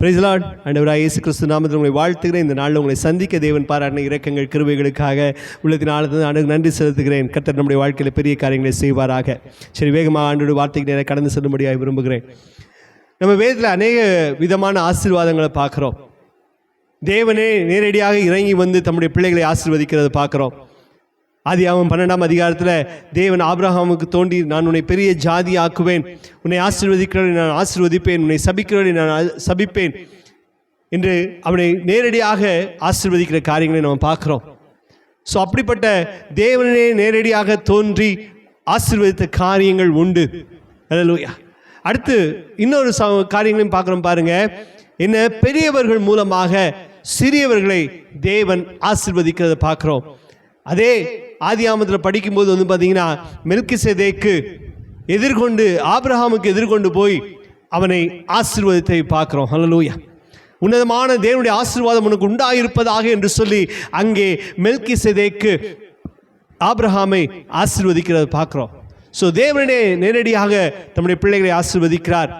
பிரைஸ்லாட் ஆண்டவராக இயேசு கிறிஸ்து நாமத்தில் உங்களை வாழ்த்துகிறேன். இந்த நாளில் உங்களை சந்திக்க தேவன் பாராட்டின இரக்கங்கள் கிருவைகளுக்காக உள்ளத்தின் ஆழத்தில் ஆண்டு நன்றி செலுத்துகிறேன். கர்த்தர் நம்முடைய வாழ்க்கையில் பெரிய காரியங்களை செய்வாராக. சரி வேகமாக ஆண்டோட வார்த்தைக்கு நேரம் கடந்து செல்லும்படியாக விரும்புகிறேன். நம்ம வேதத்தில் அநேக விதமான ஆசீர்வாதங்களை பார்க்குறோம். தேவனே நேரடியாக இறங்கி வந்து தம்முடைய பிள்ளைகளை ஆசீர்வதிக்கிறத பார்க்குறோம். ஆதி அவன் பன்னெண்டாம் அதிகாரத்தில் தேவன் ஆப்ரஹாமுக்கு தோண்டி நான் உன்னை பெரிய ஜாதி ஆக்குவேன் உன்னை ஆசீர்வதிக்கிறவனை நான் ஆசிர்வதிப்பேன். உன்னை சபிக்கிறவனை நான் சபிப்பேன். என்று அவனை நேரடியாக ஆசிர்வதிக்கிற காரியங்களை நம்ம பார்க்குறோம். ஸோ அப்படிப்பட்ட தேவனே நேரடியாக தோன்றி ஆசிர்வதித்த காரியங்கள் உண்டு. அல்லேலூயா அடுத்து இன்னொரு ச காரியங்களையும் பார்க்குறோம் பாருங்க. என்ன? பெரியவர்கள் மூலமாக சிறியவர்களை தேவன் ஆசிர்வதிக்கிறத பார்க்குறோம். அதே ஆதி ஆமத்தில் படிக்கும்போது வந்து பார்த்தீங்கன்னா மெல்கிசேதேக்கு எதிர்கொண்டு ஆப்ரஹாமுக்கு எதிர்கொண்டு போய் அவனை ஆசீர்வாதத்தை பார்க்குறோம். ஹலலூயா உன்னதமான தேவனுடைய ஆசீர்வாதம் உனக்கு உண்டாயிருப்பதாக என்று சொல்லி அங்கே மெல்கிசேதேக்கு ஆப்ரஹாமை ஆசீர்வதிக்கிறத பார்க்குறோம். ஸோ தேவனே நேரடியாக தம்முடைய பிள்ளைகளை ஆசீர்வதிக்கிறார்.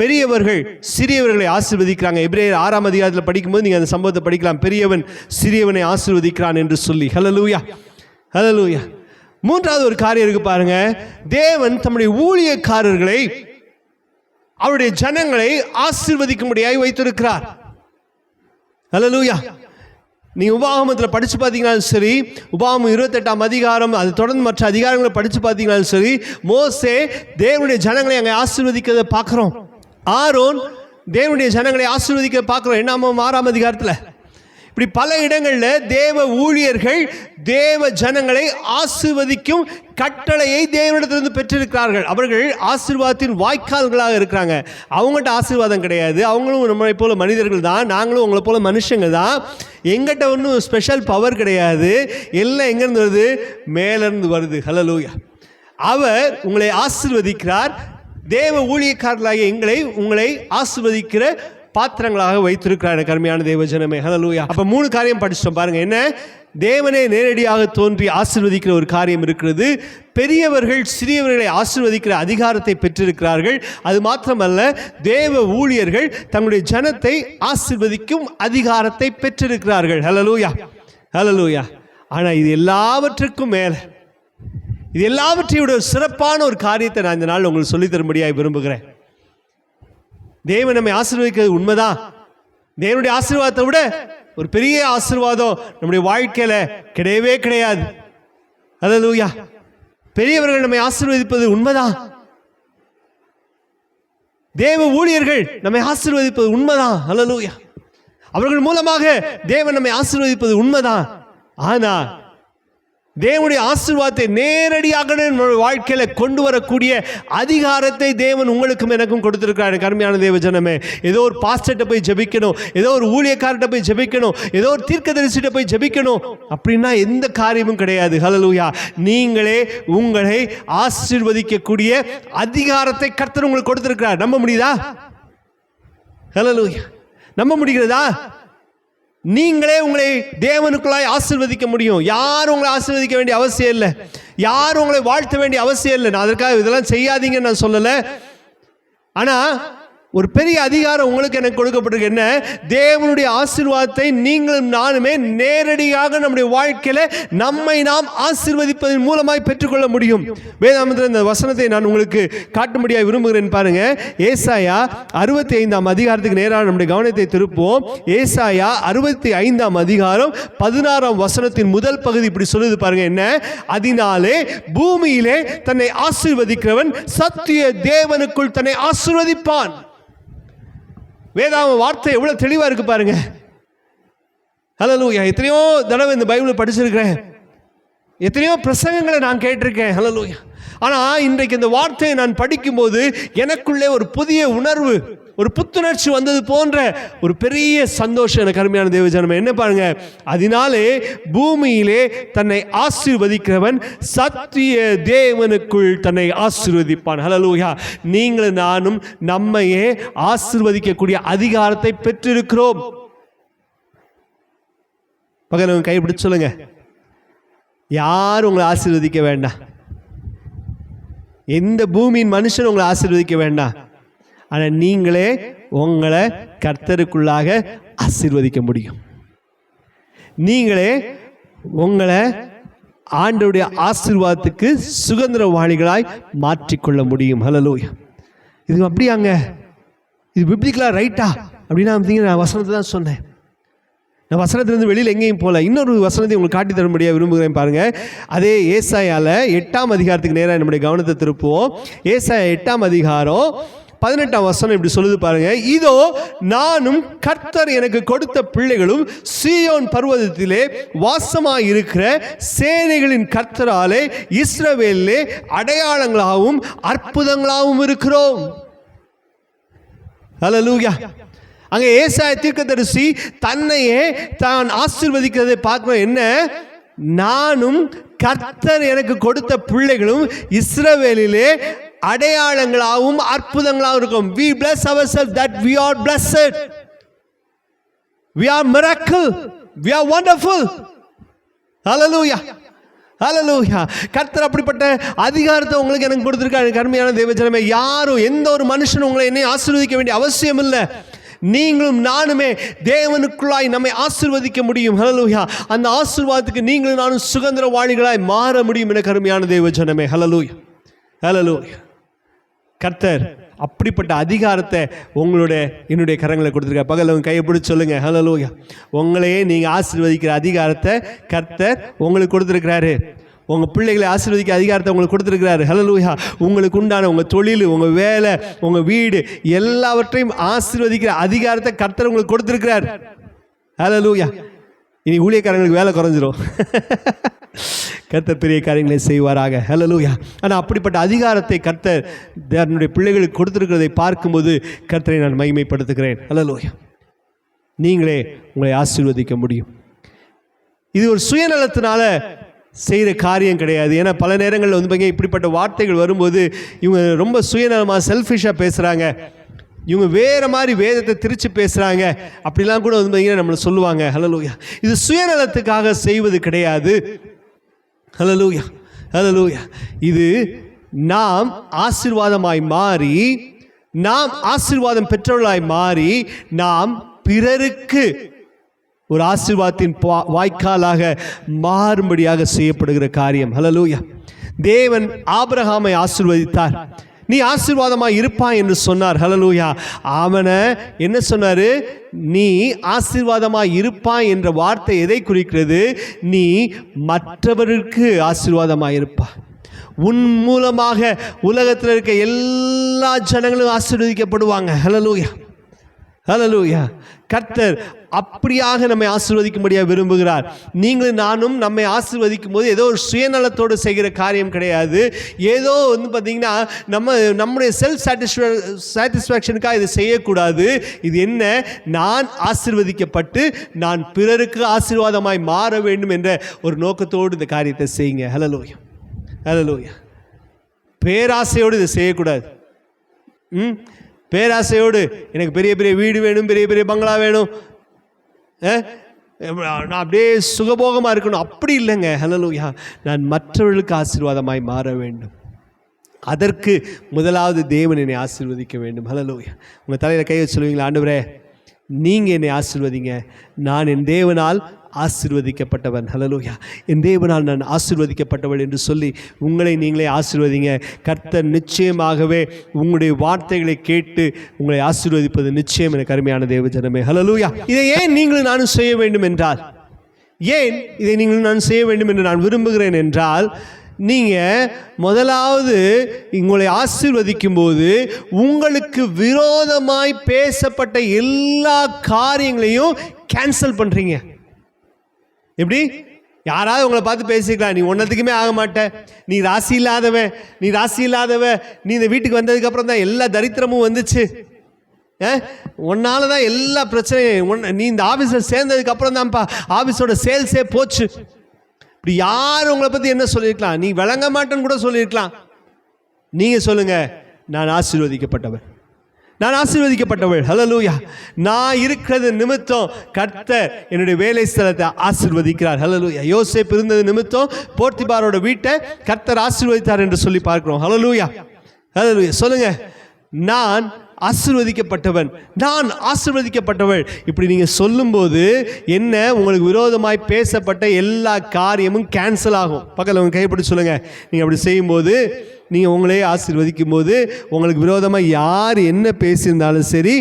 பெரியவர்கள் சிறியவர்களை ஆசீர்வதிக்கிறாங்க. எபிரேயர் ஆறாம் அதிகாரத்தில் படிக்கும்போது நீங்கள் அந்த சம்பவத்தை படிக்கலாம். பெரியவன் சிறியவனை ஆசீர்வதிக்கிறான் என்று சொல்லி. ஹலலூயா ஹலலூயா மூன்றாவது ஒரு காரியம் இருக்கு பாருங்க. தேவன் தம்முடைய ஊழியக்காரர்களை அவருடைய ஜனங்களை ஆசீர்வதிக்கும்படியாய் வைத்திருக்கிறார். ஹலலூயா நீங்கள் உபாகமத்தில் படித்து பார்த்தீங்கனாலும் சரி உபாகம் இருபத்தெட்டாம் அதிகாரம் அது தொடர்ந்து மற்ற அதிகாரங்களை படித்து பார்த்தீங்கனாலும் சரி மோசே தேவனுடைய ஜனங்களை அங்கே ஆசீர்வதிக்கிறத பார்க்குறோம். ஆரோன் தேவனுடைய ஜனங்களை ஆசீர்வதிக்க பார்க்குறோம். என்னாமோ ஆறாம் அதிகாரத்தில். இப்படி பல இடங்களில் தேவ ஊழியர்கள் தேவ ஜனங்களை ஆசிர்வதிக்கும் கட்டளையை தேவனிடத்திலிருந்து பெற்றிருக்கிறார்கள். அவர்கள் ஆசீர்வாதத்தின் வாய்க்கால்களாக இருக்கிறாங்க. அவங்கள்ட்ட ஆசீர்வாதம் கிடையாது. அவங்களும் நம்மளை போல மனிதர்கள் தான். நாங்களும் உங்களை போல மனுஷங்க தான். எங்கிட்ட ஒன்றும் ஸ்பெஷல் பவர் கிடையாது. எல்லாம் எங்கேருந்து வருது? மேலேருந்து வருது. ஹலலூயா அவர் உங்களை ஆசிர்வதிக்கிறார். தேவ ஊழியக்காரர்களாகிய எங்களை உங்களை ஆசிர்வதிக்கிற பாத்திரங்களாக வைத்திருக்கிறார் எனக்கு தேவஜனமே. தேவ ஜனமே மூணு காரியம் படிச்சிட்டோம். பாருங்க என்ன? தேவனே நேரடியாக தோன்றி ஆசிர்வதிக்கிற ஒரு காரியம் இருக்கிறது. பெரியவர்கள் சிறியவர்களை ஆசீர்வதிக்கிற அதிகாரத்தை பெற்றிருக்கிறார்கள். அது மாத்திரமல்ல தேவ ஊழியர்கள் தங்களுடைய ஜனத்தை ஆசிர்வதிக்கும் அதிகாரத்தை பெற்றிருக்கிறார்கள். ஹலலூயா ஹலலூயா ஆனால் இது எல்லாவற்றுக்கும் மேலே இது எல்லாவற்றையோட சிறப்பான ஒரு காரியத்தை நான் இந்த நாள் உங்களுக்கு சொல்லித் தரும்படியாக விரும்புகிறேன். தேவன் நம்மை ஆசீர்வதிக்கிறது உண்மைதான் தேவனுடைய ஆசீர்வாதத்தை விட ஒரு பெரிய ஆசீர்வாதம் நம்முடைய வாழ்க்கையில கிடையவே கிடையாது. அல்லேலூயா பெரியவர்கள் நம்மை ஆசீர்வதிப்பது உண்மைதான் தேவ ஊழியர்கள் நம்மை ஆசீர்வதிப்பது உண்மைதான் அல்லேலூயா அவர்கள் மூலமாக தேவன் நம்மை ஆசீர்வதிப்பது உண்மைதான் ஆனா தேவனுடைய ஆசிர்வாதத்தை நேரடியாக நம்முடைய கொண்டு வரக்கூடிய அதிகாரத்தை தேவன் உங்களுக்கும் எனக்கும் கொடுத்துருக்காரு கருமையான தேவ ஜனமே ஏதோ ஒரு பாஸ்டர்கிட்ட போய் ஜெபிக்கணும் ஏதோ ஒரு ஊழியக்கார்கிட்ட போய் ஜெபிக்கணும் ஏதோ ஒரு தீர்க்கதரிசிட்ட போய் ஜெபிக்கணும் அப்படின்னா எந்த காரியமும் கிடையாது. ஹலலூயா நீங்களே உங்களை ஆசிர்வதிக்கக்கூடிய அதிகாரத்தை கர்த்தர் உங்களுக்கு கொடுத்துருக்கிறார். நம்ப முடியுதா? ஹலலூயா நம்ப முடிகிறதா? நீங்களே உங்களை தேவனுக்குள்ளாய் ஆசிர்வதிக்க முடியும். யாரும் உங்களை ஆசிர்வதிக்க வேண்டிய அவசியம் இல்லை. யாரும் உங்களை வாழ்த்த வேண்டிய அவசியம் இல்லை. நான் அதற்காக இதெல்லாம் செய்யாதீங்கன்னு நான் சொல்லலை. ஆனால் ஒரு பெரிய அதிகாரம் உங்களுக்கு எனக்கு கொடுக்கப்பட்டிருக்கு. என்ன? தேவனுடைய ஆசீர்வாதத்தை நீங்களும் நானுமே நேரடியாக நம்முடைய வாழ்க்கையில் நம்மை நாம் ஆசீர்வதிப்பதன் மூலமாய் பெற்றுக்கொள்ள முடியும். வேதாமத்தில் இந்த வசனத்தை நான் உங்களுக்கு காட்டும்படியாக விரும்புகிறேன் பாருங்க. ஏசாயா அறுபத்தி ஐந்தாம் அதிகாரத்துக்கு நேராக நம்முடைய கவனத்தை திருப்புவோம். ஏசாயா அறுபத்தி ஐந்தாம் அதிகாரம் பதினாறாம் வசனத்தின் முதல் பகுதி இப்படி சொல்லுது பாருங்க. என்ன? அதனாலே பூமியிலே தன்னை ஆசீர்வதிக்கிறவன் சத்திய தேவனுக்குள் தன்னை ஆசீர்வதிப்பான். வேதாம வார்த்தை எவ்வளோ தெளிவாக இருக்கு பாருங்க. ஹலலூயா எத்தனையோ தடவை இந்த பைபிளை படிச்சிருக்கிறேன். எத்தனையோ பிரசங்கங்களை நான் கேட்டிருக்கேன். ஹலலூயா ஆனால் இன்றைக்கு இந்த வார்த்தையை நான் படிக்கும்போது எனக்குள்ளே ஒரு புதிய உணர்வு ஒரு புத்துணர்ச்சி வந்தது போன்ற ஒரு பெரிய சந்தோஷம் எனக்கு அருமையான தேவஜனமே என்ன பாருங்க அதனாலே பூமியிலே தன்னை ஆசீர்வதிக்கிறவன் சத்திய தேவனுக்குள் தன்னை ஆசீர்வதிப்பான். ஹலலூயா நீங்களும் நானும் நம்மையே ஆசீர்வதிக்கக்கூடிய அதிகாரத்தை பெற்றிருக்கிறோம். பகலவன் கைப்பிடிச்சு சொல்லுங்க. யாரும் உங்களை ஆசீர்வதிக்க வேண்டாம். எந்த பூமியின் மனுஷன் உங்களை ஆசீர்வதிக்க வேண்டாம். ஆனால் நீங்களே உங்களை கர்த்தருக்குள்ளாக ஆசீர்வதிக்க முடியும். நீங்களே உங்களை ஆண்டவருடைய ஆசீர்வாதத்துக்கு சுதந்திரவாளிகளாய் மாற்றிக்கொள்ள முடியும். ஹலலூயா இது அப்படியாங்க? இது பிப்ளிக்கலா ரைட்டா அப்படின்னு பார்த்தீங்கன்னா நான் வசனத்தை தான் சொன்னேன். நான் வசனத்திலிருந்து வெளியில் எங்கேயும் போகல. இன்னொரு வசனத்தை உங்களுக்கு காட்டி தரும்படியாக விரும்புகிறேன் பாருங்கள் அதே ஏசாயால எட்டாம் அதிகாரத்துக்கு நேராக நம்முடைய கவனத்தை திருப்புவோம். ஏசாயா எட்டாம் அதிகாரம் பதினெட்டாம் வசனம் இப்படி சொல்லுது பாருங்க. இதோ நானும் கர்த்தர் எனக்கு கொடுத்த பிள்ளைகளும் சீயோன் பர்வதத்திலே வாசமாக இருக்கிற சேனைகளின் கர்த்தராலே இஸ்ரவேலே அடையாளங்களாகவும் அற்புதங்களாகவும் இருக்கிறோம். ஹalleluya. அங்கே ஏசாய தீர்க்கதரிசி தன்னையே தான் ஆசிர்வதிக்கிறதை பார்க்கணும் என்ன? நானும் கர்த்தர் எனக்கு கொடுத்த பிள்ளைகளும் இஸ்ரவேலிலே அடையாளங்களாகவும் அற்புதங்களாகவும் இருக்கும். We bless our sell that we are blessed. We are miracle we are wonderful. ஹலலூயா ஹலலூயா கர்த்தர் அப்படிப்பட்ட அதிகாரத்தை உங்களுக்கு எனக்கு கொடுத்துருக்காரு. கடுமையான தேவஜனமே யாரும் எந்த ஒரு மனுஷனும் உங்களை என்னை ஆசீர்வதிக்க வேண்டிய அவசியம் இல்லை நீங்களும் நானுமே தேவனுக்குள்ளாய் நம்மை ஆசிர்வதிக்க முடியும். ஹலலூயா அந்த ஆசிர்வாதத்துக்கு நீங்களும் நானும் சுதந்திரவாளிகளாய் மாற முடியும் என கருமையான தேவஜனமே ஹலலூயா ஹலலூயா கர்த்தர் அப்படிப்பட்ட அதிகாரத்தை உங்களுடைய என்னுடைய கரங்களை கொடுத்துருக்க பகல் கையை பிடிச்சி சொல்லுங்க. ஹalleluya உங்களையே நீங்கள் ஆசீர்வதிக்கிற அதிகாரத்தை கர்த்தர் உங்களுக்கு கொடுத்துருக்கிறாரு. உங்கள் பிள்ளைகளை ஆசீர்வதிக்க அதிகாரத்தை உங்களுக்கு கொடுத்துருக்கிறாரு. ஹலலூயா உங்களுக்கு உண்டான உங்கள் தொழில் உங்கள் வேலை உங்கள் வீடு எல்லாவற்றையும் ஆசீர்வதிக்கிற அதிகாரத்தை கர்த்தர் உங்களுக்கு கொடுத்துருக்கிறார். ஹலலூயா இனி ஊழியக்காரங்களுக்கு வேலை குறைஞ்சிரும். கர்த்தர் பெரிய காரியங்களை செய்வாராக. ஹலலூயா ஆனால் அப்படிப்பட்ட அதிகாரத்தை கர்த்தர் தன்னுடைய பிள்ளைகளுக்கு கொடுத்துருக்கிறதை பார்க்கும்போது கர்த்தரை நான் மகிமைப்படுத்துகிறேன். ஹலலூயா நீங்களே உங்களை ஆசீர்வதிக்க முடியும். இது ஒரு சுயநலத்தினால செய்கிற காரியம் கிடையாது. ஏன்னா பல நேரங்களில் வந்து பார்த்திங்க இப்படிப்பட்ட வார்த்தைகள் வரும்போது இவங்க ரொம்ப சுயநலமாக செல்ஃபிஷாக பேசுகிறாங்க இவங்க வேறு மாதிரி வேதத்தை திரித்து பேசுகிறாங்க அப்படிலாம் கூட வந்து பார்த்திங்கன்னா நம்மளை சொல்லுவாங்க. ஹலலூயா இது சுயநலத்துக்காக செய்வது கிடையாது. ஹலலூயா ஹலலூயா இது நாம் ஆசிர்வாதமாய் மாறி நாம் ஆசிர்வாதம் பெற்றவர்களாய் மாறி நாம் பிறருக்கு ஒரு ஆசீர்வாதத்தின் பா- வாய்க்காலாக மாறும்படியாக செய்யப்படுகிற காரியம். ஹலலூயா தேவன் ஆபிரகாமை ஆசீர்வதித்தார். நீ ஆசீர்வாதமாக இருப்பாய் என்று சொன்னார். ஹலலூயா அவனை என்ன சொன்னார்? நீ ஆசீர்வாதமாக இருப்பாய் என்ற வார்த்தை எதை குறிக்கிறது? நீ மற்றவருக்கு ஆசீர்வாதமாக இருப்பாய். உன் மூலமாக உலகத்தில் இருக்க எல்லா ஜனங்களும் ஆசீர்வதிக்கப்படுவாங்க. ஹலலூயா ஹலலூயா கர்த்தர் அப்படியாக நம்மை ஆசிர்வதிக்கும்படியாக விரும்புகிறார். நீங்களும் நானும் நம்மை ஆசிர்வதிக்கும் போது ஏதோ ஒரு சுயநலத்தோடு செய்கிற காரியம் கிடையாது. ஏதோ வந்து பார்த்தீங்கன்னா நம்ம நம்முடைய செல்ஃப் சாட்டிஸ்ஃபே சாட்டிஸ்ஃபேக்ஷனுக்காக இதை செய்யக்கூடாது. இது என்ன? நான் ஆசிர்வதிக்கப்பட்டு நான் பிறருக்கு ஆசீர்வாதமாய் மாற வேண்டும் என்ற ஒரு நோக்கத்தோடு இந்த காரியத்தை செய்யுங்க. ஹலலோயா ஹலலோயா பேராசையோடு இதை செய்யக்கூடாது. ம்? பேராசையோடு எனக்கு பெரிய பெரிய வீடு வேணும் பெரிய பெரிய பங்களா வேணும். நான் அப்படியே சுகபோகமாக இருக்கணும். அப்படி இல்லைங்க. ஹலலூயா நான் மற்றவர்களுக்கு ஆசீர்வாதமாய் மாற வேண்டும். அதற்கு முதலாவது தேவன் என்னை ஆசீர்வதிக்க வேண்டும். ஹலலூயா உங்கள் தலையில் கை வச்சு சொல்லுவீங்களா ஆண்டு நீங்கள் என்னை ஆசிர்வதிங்க. நான் என் தேவனால் ஆசிர்வதிக்கப்பட்டவன். ஹலலூயா என் தேவனால் நான் ஆசிர்வதிக்கப்பட்டவள் என்று சொல்லி உங்களை நீங்களே ஆசிர்வதிங்க. கர்த்தர் நிச்சயமாகவே உங்களுடைய வார்த்தைகளை கேட்டு உங்களை ஆசீர்வதிப்பது நிச்சயம் எனக்கு கருமையான தேவ ஜனமே ஹலலூயா இதை ஏன் நீங்களும் நானும் செய்ய வேண்டும் என்றால்? ஏன் இதை நீங்கள் நான் செய்ய வேண்டும் என்று நான் விரும்புகிறேன் என்றால் நீங்கள் முதலாவது உங்களை ஆசிர்வதிக்கும் போது உங்களுக்கு விரோதமாய் பேசப்பட்ட எல்லா காரியங்களையும் கேன்சல் பண்ணுறீங்க எப்படி? யாராவது உங்களை பார்த்து பேசிக்கலாம் நீ ஒன்றத்துக்குமே ஆக மாட்ட. நீ ராசி இல்லாதவன். நீ ராசி இல்லாதவன். நீ இந்த வீட்டுக்கு வந்ததுக்கப்புறம் தான் எல்லா தரித்திரமும் வந்துச்சு. உன்னால தான் எல்லா பிரச்சனையும் உன்ன- நீ இந்த ஆஃபீஸில் சேர்ந்ததுக்கப்புறம் தான்ப்பா. ஆஃபீஸோட சேல்ஸே போச்சு. இப்படி யார் உங்களை பற்றி என்ன சொல்லியிருக்கலாம் நீ விளங்க மாட்டேன்னு கூட சொல்லியிருக்கலாம் நீங்கள் சொல்லுங்கள் நான் ஆசீர்வதிக்கப்பட்டவன். நான் ஆசிர்வதிக்கப்பட்டவள். ஹலலூயா நான் இருக்கிறது நிமித்தம் கர்த்தர் என்னுடைய வேலை ஸ்தலத்தை ஆசிர்வதிக்கிறார். ஹலலூயா யோசேப் இருந்தது நிமித்தம் போர்த்திபாரோட வீட்டை கர்த்தர் ஆசிர்வதித்தார் என்று சொல்லி பார்க்கிறோம். ஹலலூயா ஹலலூயா சொல்லுங்க. நான் ஆசிர்வதிக்கப்பட்டவன். நான் ஆசிர்வதிக்கப்பட்டவள். இப்படி நீங்கள் சொல்லும்போது என்ன? உங்களுக்கு விரோதமாய் பேசப்பட்ட எல்லா காரியமும் கேன்சல் ஆகும். பக்கத்தில் உங்கள் கைப்பிடி சொல்லுங்கள் நீங்கள் அப்படி செய்யும்போது நீங்கள் உங்களே ஆசிர்வதிக்கும் போது உங்களுக்கு விரோதமாக யார் என்ன பேசியிருந்தாலும் சரி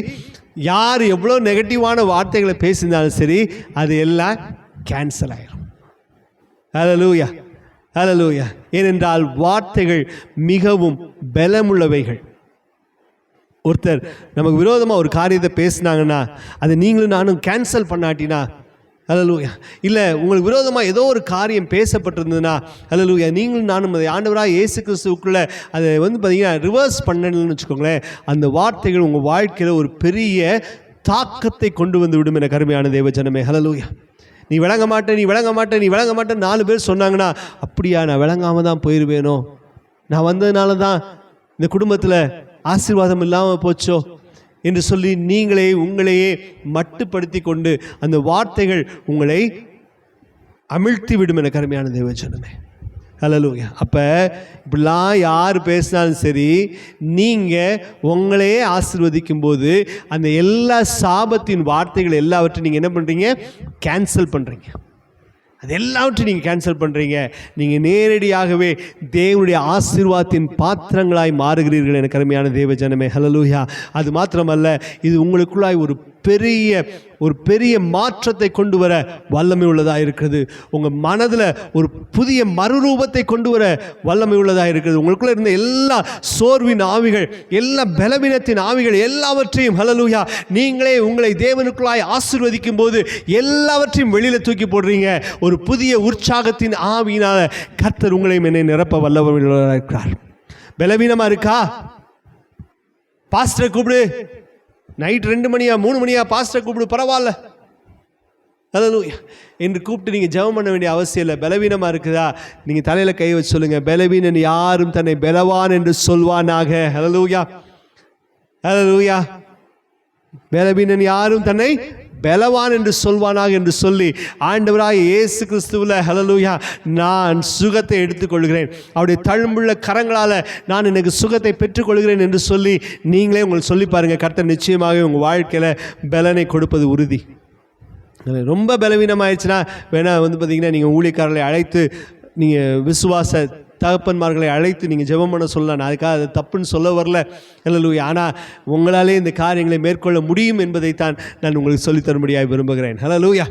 யார் எவ்வளோ நெகட்டிவான வார்த்தைகளை பேசியிருந்தாலும் சரி அது எல்லாம் கேன்சல் ஆயிரும். ஹalleluya ஹalleluya ஏனென்றால் வார்த்தைகள் மிகவும் பலமுள்ளவைகள். ஒருத்தர் நமக்கு விரோதமாக ஒரு காரியத்தை பேசினாங்கன்னா அதை நீங்களும் நானும் கேன்சல் பண்ணாட்டினா அலலூயா இல்லை உங்களுக்கு விரோதமாக ஏதோ ஒரு காரியம் பேசப்பட்டிருந்ததுன்னா அலலூயா நீங்களும் நானும் அதை ஆண்டவராக இயேசு கிறிஸ்துவுக்குள்ளே அதை வந்து பார்த்தீங்கன்னா ரிவர்ஸ் பண்ணணும்னு வச்சுக்கோங்களேன் அந்த வார்த்தைகள் உங்கள் வாழ்க்கையில் ஒரு பெரிய தாக்கத்தை கொண்டு வந்து விடும் என கருமையான தேவஜனமே ஜனமே. நீ விளங்க மாட்டே நீ விளங்க மாட்டே நீ விளங்க மாட்டேன் நாலு பேர் சொன்னாங்கன்னா அப்படியா நான் விளங்காமல் தான் போயிடுவேனோ நான் வந்ததுனால தான் இந்த குடும்பத்தில் ஆசீர்வாதம் இல்லாமல் போச்சோ? என்று சொல்லி நீங்களே உங்களையே மட்டுப்படுத்தி கொண்டு அந்த வார்த்தைகள் உங்களை அமிழ்த்தி விடும் என கருமையான தேவச்சனமே ஹலலூயா அப்போ இப்படிலாம் யார் பேசினாலும் சரி நீங்கள் உங்களையே ஆசிர்வதிக்கும் போது அந்த எல்லா சாபத்தின் வார்த்தைகள் எல்லாவற்றையும் நீங்கள் என்ன பண்ணுறீங்க கேன்சல் பண்ணுறீங்க அது எல்லாவற்றையும் நீங்கள் கேன்சல் பண்ணுறீங்க நீங்கள் நேரடியாகவே தேவனுடைய ஆசீர்வாதத்தின் பாத்திரங்களாய் மாறுகிறீர்கள் என கருமையான தேவ ஜனமே. ஹலலூயா அது மாத்திரமல்ல இது உங்களுக்குள்ளாய் ஒரு பெரிய ஒரு பெரிய மாற்றத்தை கொண்டு வர வல்லமை உள்ளதாக இருக்கிறது உங்கள் மனதில் ஒரு புதிய மறுரூபத்தை கொண்டு வர வல்லமை உள்ளதாக இருக்கிறது உங்களுக்குள்ளே இருந்த எல்லா சோர்வின் ஆவிகள் எல்லா பலவீனத்தின் ஆவிகள் எல்லாவற்றையும் ஹலலூயா நீங்களே உங்களை தேவனுக்குள்ளாய் ஆசிர்வதிக்கும் போது எல்லாவற்றையும் வெளியில் தூக்கி போடுறீங்க. ஒரு புதிய உற்சாகத்தின் ஆவியினால கர்த்தர் உங்களையும் என்னை நிரப்ப வல்லவர்களாக இருக்கிறார் பலவீனமாக இருக்கா? பாஸ்டரை கூப்பிடு. நைட் ரெண்டு மணியா மூணு மணியா பாஸ்டரை கூப்பிடு பரவாயில்ல. அதாவது என்று கூப்பிட்டு நீங்கள் ஜெபம் பண்ண வேண்டிய அவசியம் இல்லை. பலவீனமாக இருக்குதா? நீங்கள் தலையில் கை வச்சு சொல்லுங்கள் பலவீனன் யாரும் தன்னை பலவான் என்று சொல்வானாக. ஹalleluya ஹalleluya பலவீனன் யாரும் தன்னை பலவான் என்று சொல்வானாக என்று சொல்லி ஆண்டவராக இயேசு கிறிஸ்துவில் ஹலலூயா நான் சுகத்தை எடுத்துக்கொள்கிறேன். அவருடைய தழும்புள்ள கரங்களால் நான் எனக்கு சுகத்தை பெற்றுக்கொள்கிறேன் என்று சொல்லி நீங்களே உங்களுக்கு சொல்லி பாருங்கள் கர்த்தர் நிச்சயமாக உங்கள் வாழ்க்கையில் பலனை கொடுப்பது உறுதி. ரொம்ப பலவீனமாயிடுச்சுன்னா வேணால் வந்து பார்த்திங்கன்னா நீங்கள் ஊழியக்காரர்களை அழைத்து நீங்கள் விசுவாச தகப்பன்மார்களை அழைத்து நீங்கள் ஜெபம் பண்ண சொல்லலாம் நான் அதுக்காக அது தப்புன்னு சொல்ல வரல. இல்லையா ஆனால் உங்களாலே இந்த காரியங்களை மேற்கொள்ள முடியும் என்பதைத்தான் நான் உங்களுக்கு சொல்லித் தரும்படியாக விரும்புகிறேன். ஹலலூயா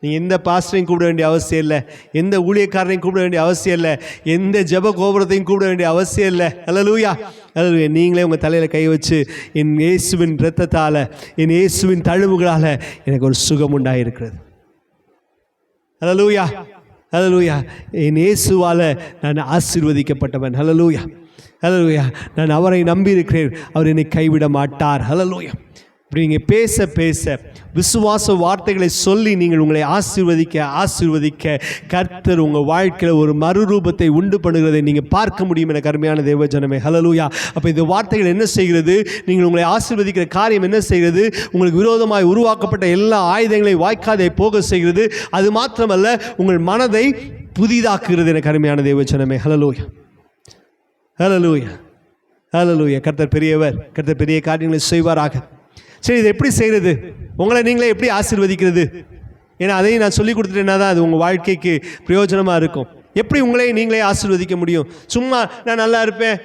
நீங்கள் எந்த பாஸ்டரையும் கூப்பிட வேண்டிய அவசியம் இல்லை. எந்த ஊழியக்காரரையும் கூப்பிட வேண்டிய அவசியம் இல்லை. எந்த ஜெப கோபுரத்தையும் கூப்பிட வேண்டிய அவசியம் இல்லை. ஹலலூயா ஹalleluya நீங்களே உங்கள் தலையில் கை வச்சு என் இயேசுவின் இரத்தத்தால் என் இயேசுவின் தழுவுகளால் எனக்கு ஒரு சுகம் உண்டாயிருக்கிறது. Hallelujah hallelujah. என் இயேசுவால் நான் ஆசீர்வதிக்கப்பட்டவன். ஹலலூயா. ஹலலூயா. நான் அவரை நம்பியிருக்கிறேன். அவர் என்னை கைவிட மாட்டார். ஹலலூயா. இப்படி நீங்கள் பேச பேச விசுவாச வார்த்தைகளை சொல்லி நீங்கள் உங்களை ஆசீர்வதிக்க ஆசீர்வதிக்க கர்த்தர் உங்கள் வாழ்க்கையில் ஒரு மறுரூபத்தை உண்டு பண்ணுகிறதை நீங்கள் பார்க்க முடியும் என கருமையான தேவஜனமே ஹலலூயா அப்போ இந்த வார்த்தைகள் என்ன செய்கிறது? நீங்கள் உங்களை ஆசீர்வதிக்கிற காரியம் என்ன செய்கிறது? உங்களுக்கு விரோதமாக உருவாக்கப்பட்ட எல்லா ஆயுதங்களையும் வாய்க்காதை போக செய்கிறது. அது மாத்திரமல்ல உங்கள் மனதை புதிதாக்குகிறது என கருமையான தேவஜனமே ஹலலூயா ஹலலூயா ஹலலூயா கர்த்தர் பெரியவர் கர்த்தர் பெரிய காரியங்களை செய்வாராக. சரி இதை எப்படி செய்கிறது உங்களை நீங்களே எப்படி ஆசிர்வதிக்கிறது? ஏன்னா அதையும் நான் சொல்லி கொடுத்துட்டேன்னா தான் அது உங்கள் வாழ்க்கைக்கு பிரயோஜனமாக இருக்கும். எப்படி உங்களே நீங்களே ஆசிர்வதிக்க முடியும்? சும்மா நான் நல்லா இருப்பேன்.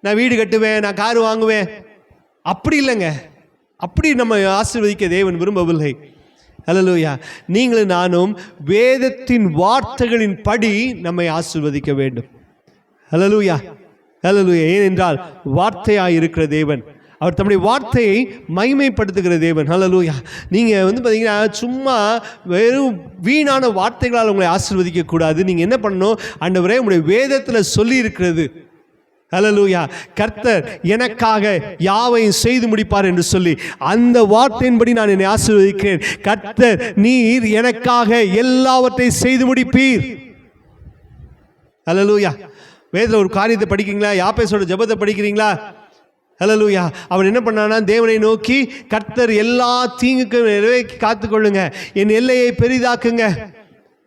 நான் வீடு கட்டுவேன். நான் கார் வாங்குவேன். அப்படி இல்லைங்க. அப்படி நம்ம ஆசிர்வதிக்க தேவன் விரும்பவில்லை. ஹalleluya நீங்களும் நானும் வேதத்தின் வார்த்தைகளின் படி நம்மை ஆசிர்வதிக்க வேண்டும். ஹalleluya ஹalleluya ஏனென்றால் வார்த்தையாக இருக்கிற தேவன். அவர் தம்முடைய வார்த்தையை மைமைப்படுத்துகிற தேவன். ஹலலூயா நீங்கள் வந்து பார்த்தீங்கன்னா சும்மா வெறும் வீணான வார்த்தைகளால் உங்களை ஆசிர்வதிக்கக்கூடாது. நீங்கள் என்ன பண்ணணும்? ஆண்டவரே உங்களுடைய வேதத்தில் சொல்லி இருக்கிறது ஹalleluya கர்த்தர் எனக்காக யாவையும் செய்து முடிப்பார் என்று சொல்லி அந்த வார்த்தையின்படி நான் என்னை ஆசீர்வதிக்கிறேன். கர்த்தர் நீர் எனக்காக எல்லாவற்றையும் செய்து முடிப்பீர். ஹலலூயா வேதத்தில் ஒரு காரியத்தை படிக்கிறீங்களா? யாப்பேசோட ஜெபத்தை படிக்கிறீங்களா? ஹலலூயா அவன் என்ன பண்ணானா தேவனை நோக்கி கர்த்தர் எல்லா தீங்குக்கும் நிறைவேற்றி காத்துக்கொள்ளுங்க. என் எல்லையை பெரிதாக்குங்க.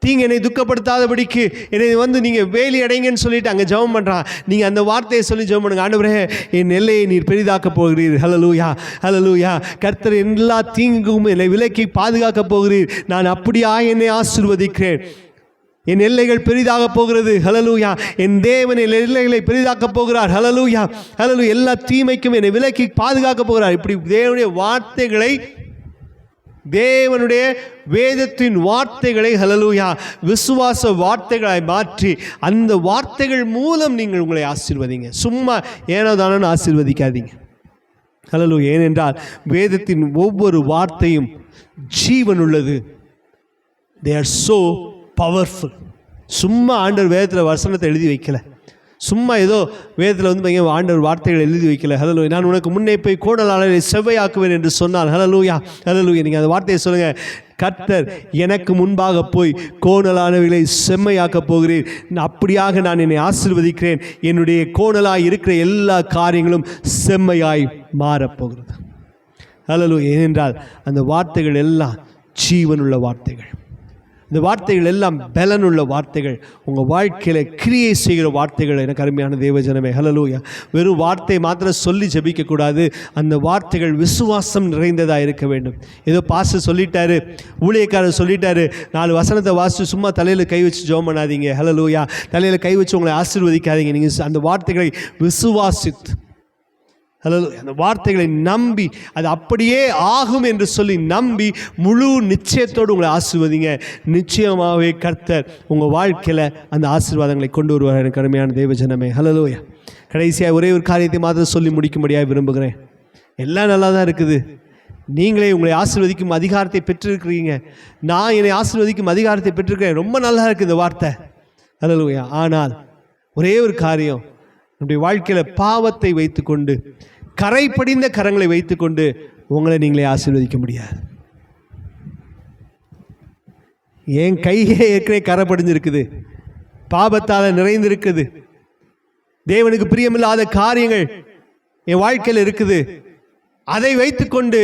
தீங்கு என்னை துக்கப்படுத்தாதபடிக்கு என்னை வந்து நீங்கள் வேலி அடைங்கன்னு சொல்லிட்டு அங்கே ஜெபம் பண்ணுறான் நீங்கள் அந்த வார்த்தையை சொல்லி ஜெபம் பண்ணுங்க. ஆண்டவரே என் எல்லையை நீர் பெரிதாக்க போகிறீர். ஹலலூயா ஹலலூயா கர்த்தர் எல்லா தீங்குக்கும் என்னை விலக்கி பாதுகாக்க போகிறீர். நான் அப்படியா என்னை ஆசிர்வதிக்கிறேன். என் எல்லைகள் பெரிதாக போகிறது. ஹலலூயா என் தேவன் என் எல்லைகளை பெரிதாக்க போகிறார். ஹலலூயா ஹலலு எல்லா தீமைக்கும் என்னை விலக்கி பாதுகாக்க போகிறார். இப்படி தேவனுடைய வார்த்தைகளை தேவனுடைய வேதத்தின் வார்த்தைகளை ஹலலூயா விசுவாச வார்த்தைகளை மாற்றி அந்த வார்த்தைகள் மூலம் நீங்கள் உங்களை ஆசீர்வதிங்க. சும்மா ஏனோ தானோன்னு ஆசீர்வதிக்காதீங்க. ஹலலு ஏனென்றால் வேதத்தின் ஒவ்வொரு வார்த்தையும் ஜீவன் உள்ளது தே ஆர் சோ பவர்ஃபுல் சும்மா ஆண்டவர் வேதத்தில் வசனத்தை எழுதி வைக்கல. சும்மா ஏதோ வேதத்தில் வந்து பையன் ஆண்டவர் வார்த்தைகள் எழுதி வைக்கல. ஹலலூ நான் உனக்கு முன்னே போய் கோடலாளரை செவ்வையாக்குவேன் என்று சொன்னால் ஹலலூயா ஹலலூயா நீங்கள் அந்த வார்த்தையை சொல்லுங்கள் கர்த்தர் எனக்கு முன்பாக போய் கோணலானவைகளை செம்மையாக்கப் போகிறேன் அப்படியாக நான் என்னை ஆசிர்வதிக்கிறேன். என்னுடைய கோணலாக இருக்கிற எல்லா காரியங்களும் செம்மையாய் மாறப்போகிறது ஹலலு ஏனென்றால் அந்த வார்த்தைகள் எல்லாம் ஜீவனுள்ள வார்த்தைகள். இந்த வார்த்தைகள் எல்லாம் பலனுள்ள வார்த்தைகள். உங்கள் வாழ்க்கையில் கிரியை செய்கிற வார்த்தைகள் எனக்கு அருமையான தேவஜனமே. ஹலலூயா வெறும் வார்த்தை மாத்திரம் சொல்லி ஜெபிக்கக்கூடாது. அந்த வார்த்தைகள் விசுவாசம் நிறைந்ததாக இருக்க வேண்டும். ஏதோ பாச சொல்லிட்டாரு ஊழியக்காரர் சொல்லிட்டாரு நாலு வசனத்தை வாசித்து சும்மா தலையில் கை வச்சு ஜோம் பண்ணாதீங்க. ஹலலூயா தலையில் கை வச்சு உங்களை ஆசீர்வதிக்காதீங்க. நீங்கள் அந்த வார்த்தைகளை விசுவாசித்து ஹலோ அந்த வார்த்தைகளை நம்பி அது அப்படியே ஆகும் என்று சொல்லி நம்பி முழு நிச்சயத்தோடு உங்களை ஆசீர்வதிங்க. நிச்சயமாகவே கர்த்தர் உங்கள் வாழ்க்கையில் அந்த ஆசீர்வாதங்களை கொண்டு வருவார். எனக்கு அருமையான தேவஜனமே ஹலலோயா. கடைசியாக ஒரே ஒரு காரியத்தை மாத்திரம் சொல்லி முடிக்கும்படியாக விரும்புகிறேன். எல்லாம் நல்லா தான் இருக்குது. நீங்களே உங்களை ஆசீர்வதிக்கும் அதிகாரத்தை பெற்றிருக்கிறீங்க. நான் என்னை ஆசீர்வதிக்கும் அதிகாரத்தை பெற்றிருக்கிறேன். ரொம்ப நல்லா இருக்குது இந்த வார்த்தை. ஹலலோயா. ஆனால் ஒரே ஒரு காரியம். நம்முடைய வாழ்க்கையில் பாவத்தை வைத்துக்கொண்டு கரை படிந்த கரங்களை வைத்துக்கொண்டு உங்களை நீங்களே ஆசீர்வதிக்க முடியாது. என் கையே ஏற்கனவே கரை படிஞ்சிருக்குது. பாபத்தால் நிறைந்திருக்குது. தேவனுக்கு பிரியமில்லாத காரியங்கள் என் வாழ்க்கையில் இருக்குது. அதை வைத்துக்கொண்டு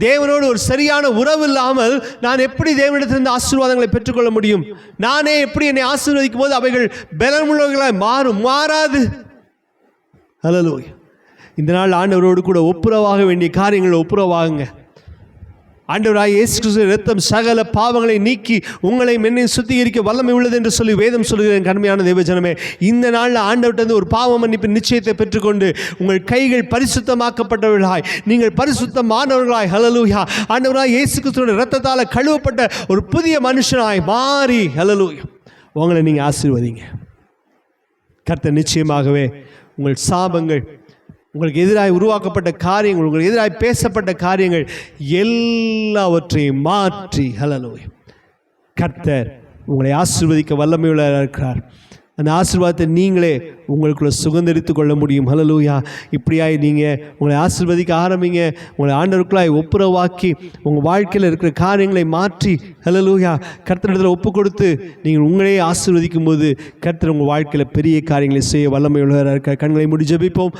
தேவனோடு ஒரு சரியான உறவு இல்லாமல் நான் எப்படி தேவனிடத்திலிருந்து ஆசீர்வாதங்களை பெற்றுக்கொள்ள முடியும்? நானே எப்படி என்னை ஆசீர்வதிக்கும் போது அவைகள் பலமுள்ளவர்களாக மாறும்? மாறாது. ஹலலூயா இந்த நாள் ஆண்டவரோடு கூட ஒப்புரவாக வேண்டிய காரியங்களை ஒப்புரவாகுங்க. ஆண்டவராய் இயேசு கிறிஸ்து ரத்தம் சகல பாவங்களை நீக்கி உங்களை மென்னையும் சுத்திகரிக்க வல்லமை உள்ளது என்று சொல்லி வேதம் சொல்கிறேன் கடுமையான தேவஜனமே இந்த நாளில் ஆண்டவர்கிட்ட ஒரு பாவ மன்னிப்பு நிச்சயத்தை பெற்றுக்கொண்டு உங்கள் கைகள் பரிசுத்தமாக்கப்பட்டவர்களாய் நீங்கள் பரிசுத்தமானவர்களாய் ஹலலூயா ஆண்டவராய் இயேசு கிறிஸ்துவோட ரத்தத்தால் கழுவப்பட்ட ஒரு புதிய மனுஷனாய் மாறி ஹலலூயா உங்களை நீங்கள் ஆசீர்வதிங்க. கர்த்த நிச்சயமாகவே உங்கள் சாபங்கள் உங்களுக்கு எதிராக உருவாக்கப்பட்ட காரியங்கள் உங்களுக்கு எதிராக பேசப்பட்ட காரியங்கள் எல்லாவற்றையும் மாற்றி ஹலலோய் கர்த்தர் உங்களை ஆசீர்வதிக்க வல்லமையுள்ள இருக்கிறார் அந்த ஆசீர்வாதத்தை நீங்களே உங்களுக்குள்ள சுதந்திரித்து கொள்ள முடியும். ஹலலூயா இப்படியாய் நீங்கள் உங்களை ஆசீர்வதிக்க ஆரம்பிங்க. உங்களை ஆண்டவருக்குள்ளாய் ஒப்புரவாக்கி உங்கள் வாழ்க்கையில் இருக்கிற காரியங்களை மாற்றி. ஹலலூயா கர்த்தனிடத்தில் ஒப்பு கொடுத்து நீங்கள் உங்களையே ஆசிர்வதிக்கும் போது கர்த்தர் உங்கள் வாழ்க்கையில் பெரிய காரியங்களை செய்ய வல்லமையுள்ளவராக இருக்க கண்களை முடி ஜபிப்போம்.